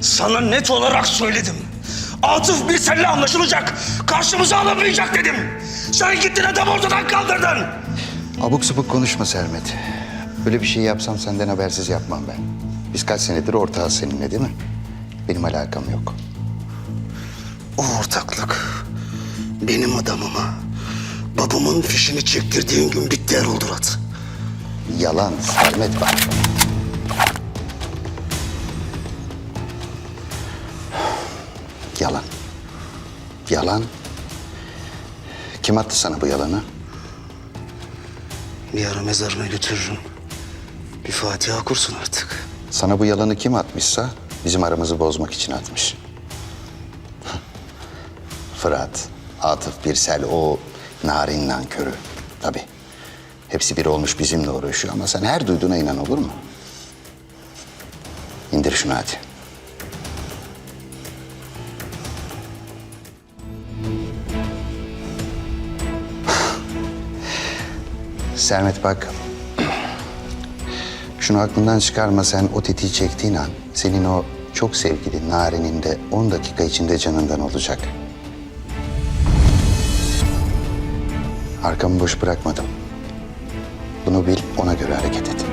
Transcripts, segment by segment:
Sana net olarak söyledim. Atıf bir seninle anlaşılacak. Karşımıza alamayacak dedim. Sen gittin adam ortadan kaldırdın. Abuk subuk konuşma Sermet. Böyle bir şey yapsam senden habersiz yapmam ben. Biz kaç senedir ortağız seninle değil mi? Benim alakam yok. O ortaklık benim adamıma babamın fişini çektirdiğin gün bitti Erol Durat. Yalan Sermet bak. Yalan. Kim attı sana bu yalanı? Bir ara mezarına götürürüm. Bir Fatiha kursun artık. Sana bu yalanı kim atmışsa bizim aramızı bozmak için atmış. Fırat, Atıf, Birsel, o narin nankörü. Tabii. Hepsi bir olmuş bizimle uğraşıyor ama sen her duyduğuna inan olur mu? İndir şunu hadi. Sermet bak. Şunu aklından çıkarma sen o tetiği çektiğin an senin o çok sevgili Narin'in de 10 dakika içinde canından olacak. Arkamı boş bırakmadım. Bunu bil ona göre hareket et.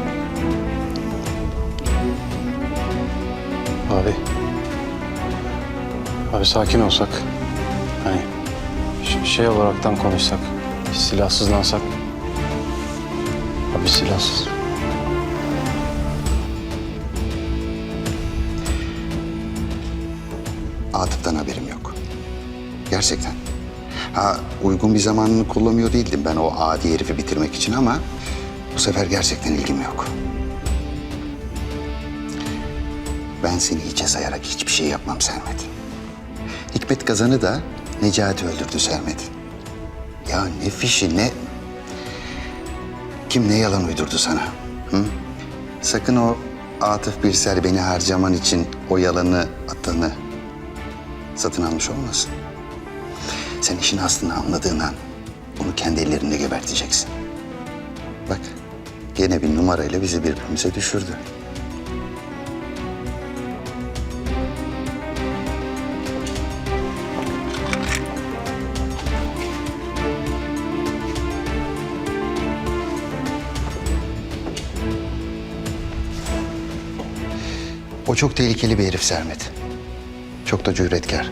Abi. Abi sakin olsak. Hani şey olaraktan konuşsak. Silahsızlansak. Abi silahsız. Atıf'tan haberim yok. Gerçekten. Ha uygun bir zamanını kullanmıyor değildim ben o adi herifi bitirmek için ama bu sefer gerçekten ilgim yok. Ben seni hiçe sayarak hiçbir şey yapmam Sermet. Hikmet Kazan'ı da Necati öldürdü Sermet. Ya ne fişi ne... Kim ne yalan uydurdu sana? Hı? Sakın o Atıf Birsel beni harcaman için o yalanı atanı satın almış olmasın. Sen işin aslını anladığın an onu kendi ellerinde geberteceksin. Bak gene bir numarayla bizi birbirimize düşürdü. O çok tehlikeli bir herif Sermet. Çok da cüretkar.